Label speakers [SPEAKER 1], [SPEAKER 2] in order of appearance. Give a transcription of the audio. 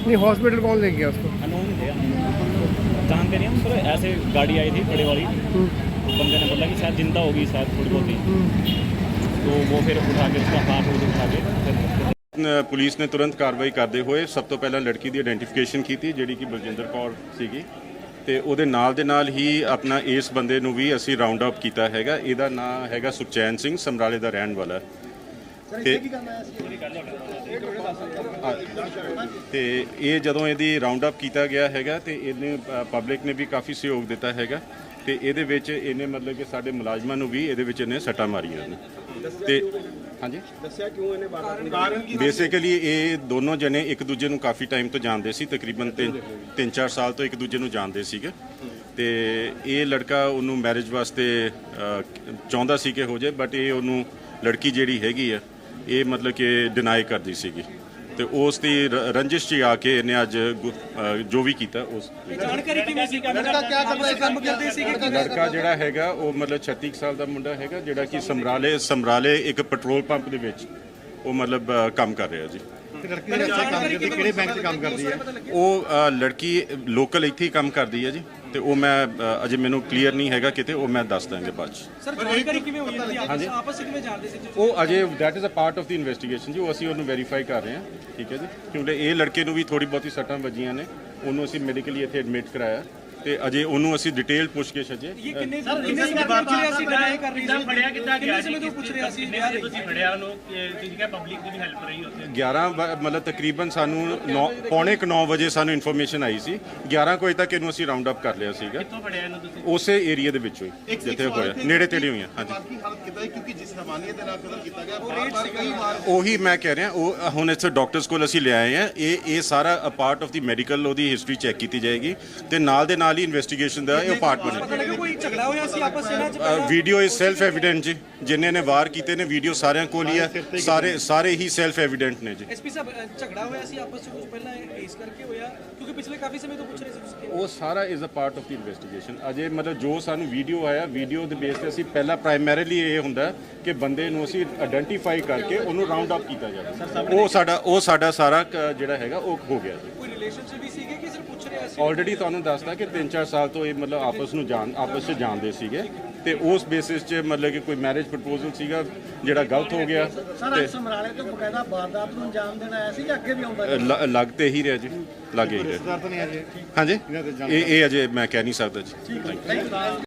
[SPEAKER 1] नहीं हॉस्पिटल कौन ले गया उसको
[SPEAKER 2] अनोन थे हम जानते नहीं हम सर ऐसे गाड़ी आई थी बड़े वाली
[SPEAKER 1] हम्म,
[SPEAKER 2] बंदे ने बोला कि शायद जिंदा होगी शायद थोड़ी बहुत ही
[SPEAKER 1] हम्म।
[SPEAKER 2] तो वो फिर उठा के उसका हाथ वो उठा के फिर
[SPEAKER 3] ਨ- ਪੁਲਿਸ ਨੇ ਤੁਰੰਤ ਕਾਰਵਾਈ ਕਰਦੇ ਹੋਏ ਸਭ ਤੋਂ ਪਹਿਲਾਂ ਲੜਕੀ ਦੀ ਆਇਡੈਂਟੀਫਿਕੇਸ਼ਨ ਕੀਤੀ ਜਿਹੜੀ ਕਿ ਬਲਜਿੰਦਰ ਕੌਰ ਸੀਗੀ ਤੇ ਉਹਦੇ ਨਾਲ ਦੇ ਨਾਲ ਹੀ ਆਪਣਾ ਇਸ ਬੰਦੇ ਨੂੰ ਵੀ ਅਸੀਂ ਰਾਉਂਡ ਅਪ ਕੀਤਾ ਹੈਗਾ ਇਹਦਾ ਨਾਮ ਹੈਗਾ ਸੁਖਚੈਨ ਸਿੰਘ ਸਮਰਾਲੇ ਦਾ ਰਹਿਣ ਵਾਲਾ ਤੇ ਇਹ ਜਦੋਂ ਇਹਦੀ ਰਾਉਂਡ ਅਪ ਕੀਤਾ ਗਿਆ ਹੈਗਾ ਤੇ ਇਹਨੇ ਪਬਲਿਕ ਨੇ ਵੀ ਕਾਫੀ ਸਹਿਯੋਗ ਦਿੱਤਾ ਹੈਗਾ ਤੇ ਇਹਦੇ ਵਿੱਚ ਇਹਨੇ ਮਤਲਬ ਕਿ ਸਾਡੇ ਮੁਲਾਜ਼ਮਾਂ ਨੂੰ ਵੀ ਇਹਦੇ ਵਿੱਚ ਇਹਨੇ ਸੱਟਾਂ ਮਾਰੀਆਂ ਨੇ। ਤੇ ਹਾਂਜੀ?
[SPEAKER 4] ਦੱਸਿਆ ਕਿਉਂ ਇਹਨੇ ਬਾਹਰ ਕਾਰਨ ਕੀ
[SPEAKER 3] ਬੇਸਿਕਲੀ ਇਹ ਦੋਨੋਂ ਜਣੇ ਇੱਕ ਦੂਜੇ ਨੂੰ ਕਾਫੀ ਟਾਈਮ ਤੋਂ ਜਾਣਦੇ ਸੀ ਤਕਰੀਬਨ 3-4 ਸਾਲ ਤੋਂ ਇੱਕ ਦੂਜੇ ਨੂੰ ਜਾਣਦੇ ਸੀਗੇ। ਤੇ ਇਹ ਲੜਕਾ ਉਹਨੂੰ ਮੈਰਿਜ ਵਾਸਤੇ ਚਾਹੁੰਦਾ ਸੀ ਕਿ ਹੋ ਜਾਏ ਬਟ ਇਹ ਉਹਨੂੰ ਲੜਕੀ ਜਿਹੜੀ ਹੈਗੀ ਆ ਇਹ ਮਤਲਬ ਕਿ ਡਿਨਾਈ ਕਰਦੀ ਸੀਗੀ। ਤੇ ਉਸ ਦੀ ਰ- ਰੰਜਿਸ਼ 'ਚ ਆ ਕੇ ਇਹਨੇ ਅੱਜ ਗੁ- ਜੋ ਵੀ ਕੀਤਾ ਉਸ
[SPEAKER 5] ਜਾਣਕਾਰੀ ਕਿਵੇਂ ਸੀ? ਲੜਕਾ ਕੀ ਕਰਦਾ ਸੀ? ਕੰਮ ਕਰਦੇ ਸੀ? ਕਿ
[SPEAKER 3] ਲੜਕਾ ਜਿਹੜਾ ਹੈਗਾ ਉਹ ਮਤਲਬ 36 ਕੁ ਸਾਲ ਦਾ ਮੁੰਡਾ ਹੈਗਾ ਜਿਹੜਾ ਕਿ ਸਮਰਾਲੇ ਸਮਰਾਲੇ ਇੱਕ ਪੈਟਰੋਲ ਪੰਪ ਦੇ ਵਿੱਚ ਉਹ ਮਤਲਬ ਕੰਮ ਕਰ ਰਿਹਾ ਜੀ।
[SPEAKER 5] ਲੜਕੀ ਦੇ ਕੰਮ ਕਰਦੀ ਕਿਹੜੇ ਬੈਂਕ 'ਚ ਕੰਮ ਕਰਦੀ ਹੈ?
[SPEAKER 3] ਉਹ ਅ, ਲੜਕੀ ਲੋਕਲ ਇੱਥੇ ਹੀ ਕੰਮ ਕਰਦੀ ਹੈ ਜੀ ਤੇ ਉਹ ਮੈਂ ਅ, ਅਜੇ ਮੈਨੂੰ ਕਲੀਅਰ ਨਹੀਂ ਹੈਗਾ ਕਿਤੇ ਉਹ ਮੈਂ ਦੱਸ ਦਾਂਗੇ ਬਾਅਦ ਚ।
[SPEAKER 5] ਸਰ ਜਾਣਕਾਰੀ ਕਿਵੇਂ ਹੋਈ ਹੈ? ਆਪਸ ਆਪਸ ਵਿੱਚ ਕਿਵੇਂ ਜਾਣਦੇ ਸੀ
[SPEAKER 3] ਉਹ ਅਜੇ that is a part of the investigation ਜੀ ਉਹ ਅਸੀਂ ਉਹਨੂੰ ਵੈਰੀਫਾਈ ਕਰ ਰਹੇ ਹਾਂ ਠੀਕ ਹੈ ਜੀ। ਕਿਉਂਕਿ ਇਹ ਲੜਕੇ ਨੂੰ ਵੀ ਥੋੜੀ ਬਹੁਤੀ ਸੱਟਾਂ ਵੱਜੀਆਂ ਨੇ ਉਹਨੂੰ ਅਸੀਂ ਮੈਡੀਕਲੀ ਇੱਥੇ ਐਡਮਿਟ ਕਰਾਇਆ। ਤੇ ਅਜੇ ਉਹਨੂੰ ਅਸੀਂ ਡਿਟੇਲ ਪੁੱਛ ਅਜੇ
[SPEAKER 5] ਇਹ ਕਿੰਨੇ ਕਿੰਨੇ ਸਮੇਂ ਤੋਂ ਪੁੱਛ ਰਿਹਾ ਸੀ ਡਰਾਈ ਕਰ ਰਹੀ ਸੀ?
[SPEAKER 6] ਫੜਿਆ ਕਿੱਦਾਂ ਗਿਆ
[SPEAKER 5] ਕਿੰਨੇ ਸਮੇਂ ਤੋਂ ਪੁੱਛ ਰਿਹਾ ਸੀ?
[SPEAKER 6] ਕਿੰਨੇ ਵਜੇ ਤੁਸੀਂ ਫੜਿਆ ਉਹਨੂੰ? ਕਿ ਤੁਸੀਂ ਕਿਹਾ ਪਬਲਿਕ ਦੀ ਵੀ ਹੈਲਪ ਰਹੀ ਉੱਥੇ?
[SPEAKER 3] 11 ਵ- ਮਤਲਬ ਤਕਰੀਬਨ ਸਾਨੂੰ ਨੌ- ਪੌਣੇ ਕੁ 9 ਵਜੇ ਸਾਨੂੰ ਇਨਫੋਰਮੇਸ਼ਨ ਆਈ ਸੀ। 11 ਕੁ ਵਜੇ ਤੱਕ ਇਹਨੂੰ ਅਸੀਂ ਰਾਉਂਡ ਅਪ ਕਰ ਲਿਆ ਸੀਗਾ।
[SPEAKER 6] ਕਿੱਥੋਂ ਫੜਿਆ ਇਹਨੂੰ ਤੁਸੀਂ?
[SPEAKER 3] ਉਸੇ ਏਰੀਆ ਦੇ ਵਿੱਚੋਂ ਹੀ ਜਿੱਥੇ ਹੋਇਆ। ਨੇੜੇ ਤੇੜੇ ਹੋਈਆਂ ਹਾਂਜੀ।
[SPEAKER 4] ਬਾਕੀ ਹਾਲਤ ਕਿਦਾਂ ਕਿਉਂਕਿ ਜਿਸ ਹਵਾਨੀਅਤ ਦੇ ਨਾਲ ਕਤਲ ਕੀਤਾ ਗਿਆ ਬਾਰ-ਬਾਰ ਕਈ ਵਾਰ
[SPEAKER 3] ਉਹੀ ਮੈਂ ਕਹਿ ਰਿਹਾ ਉਹ ਹੁਣ ਇੱਥੇ ਡਾਕਟਰਸ ਕੋਲ ਅਸੀਂ ਲਿਆਏ ਆ ਇਹ ਇਹ ਸਾਰਾ a part of the medical ਉਹਦੀ ਹਿਸਟਰੀ ਚੈੱਕ ਕੀਤੀ ਜਾਏਗੀ। ਤੇ ਨਾਲ ਦੇ ਨਾਲ ਹੀ ਇਨਵੈਸਟੀਗੇਸ਼ਨ ਦਾ ਇਹ ਪਾਰਟ ਬਣੇ
[SPEAKER 5] ਕੋਈ ਝਗੜਾ ਹੋਇਆ ਸੀ ਆਪਸ ਵਿੱਚ? ਪਹਿਲਾਂ?
[SPEAKER 3] ਵੀਡੀਓ ਇਜ਼ ਸੈਲਫ ਐਵੀਡੈਂਟ ਜੀ। ਜਿੰਨੇ ਨੇ ਵਾਰ ਕੀਤੇ ਨੇ ਵੀਡੀਓ ਸਾਰਿਆਂ ਕੋਲ ਹੀ ਹੈ ਸਾਰੇ ਸਾਰੇ ਹੀ ਸੈਲਫ ਐਵੀਡੈਂਟ ਨੇ। ਜੀ।
[SPEAKER 5] ਐਸਪੀ ਸਾਹਿਬ ਝਗੜਾ ਹੋਇਆ ਸੀ ਆਪਸ ਵਿੱਚ ਪਹਿਲਾਂ ਇਹ ਇਸ ਕਰਕੇ ਹੋਇਆ? ਕਿਉਂਕਿ ਪਿਛਲੇ ਕਾਫੀ ਸਮੇਂ ਤੋਂ ਪੁੱਛ ਰਹੇ ਸੀ ਤੁਸੀਂ
[SPEAKER 3] ਉਹ ਸਾਰਾ is a part of the investigation ਅਜੇ ਮਤਲਬ ਜੋ ਸਾਨੂੰ ਵੀਡੀਓ ਆਇਆ ਵੀਡੀਓ ਦੇ ਬੇਸ ਤੇ ਅਸੀਂ ਪਹਿਲਾਂ ਪ੍ਰਾਇਮਰੀਲੀ ਇਹ ਹੁੰਦਾ ਕਿ ਬੰਦੇ ਨੂੰ ਅਸੀਂ ਆਇਡੈਂਟੀਫਾਈ ਕਰਕੇ ਉਹਨੂੰ ਰਾਉਂਡ ਅਪ ਕੀਤਾ ਜਾਵੇ। ਉਹ ਸਾਡਾ ਉਹ ਸਾਡਾ ਸਾਰਾ ਜਿਹੜਾ ਹੈਗਾ ਉਹ ਹੋ ਗਿਆ ਜੀ।
[SPEAKER 5] ਕੋਈ ਰਿਲੇਸ਼ਨਸ਼ਿਪ ਵੀ ਸੀਗੇ ਕਿ ਸਿਰਫ ਪੁੱਛ ਰਿਹਾ ਸੀ
[SPEAKER 3] ਆਲਰੇਡੀ ਤੁਹਾਨੂੰ ਦੱਸਦਾ ਕਿ 3-4 ਸਾਲ ਤੋਂ ਇਹ ਮਤਲਬ ਆਪਸ ਨੂੰ ਜਾਣ ਆਪਸ ਵਿੱਚ ਜਾਣਦੇ ਸੀਗੇ ਤੇ ਉਸ ਬੇਸਿਸ 'ਚ ਮਤਲਬ ਕਿ ਕੋਈ ਮੈਰਿਜ ਪ੍ਰਪੋਜ਼ਲ ਸੀਗਾ ਜਿਹੜਾ ਗਲਤ ਹੋ ਗਿਆ ਤੇ
[SPEAKER 7] ਸਮਰਾਲੇ ਤੋਂ ਬਕਾਇਦਾ ਵਾਰਦਾਤ ਨੂੰ ਅੰਜਾਮ ਦੇਣ ਆਇਆ ਸੀ ਜਾਂ ਅੱਗੇ ਵੀ ਆਉਂਦਾ
[SPEAKER 3] ਲ- ਲੱਗ ਤੇ ਹੀ ਰਿਹਾ ਜੀ ਲੱਗ ਹੀ ਰਿਹਾ। ਹਾਂਜੀ? ਇਹ ਇਹ ਅਜੇ ਮੈਂ ਕਹਿ ਨਹੀਂ ਸਕਦਾ ਜੀ।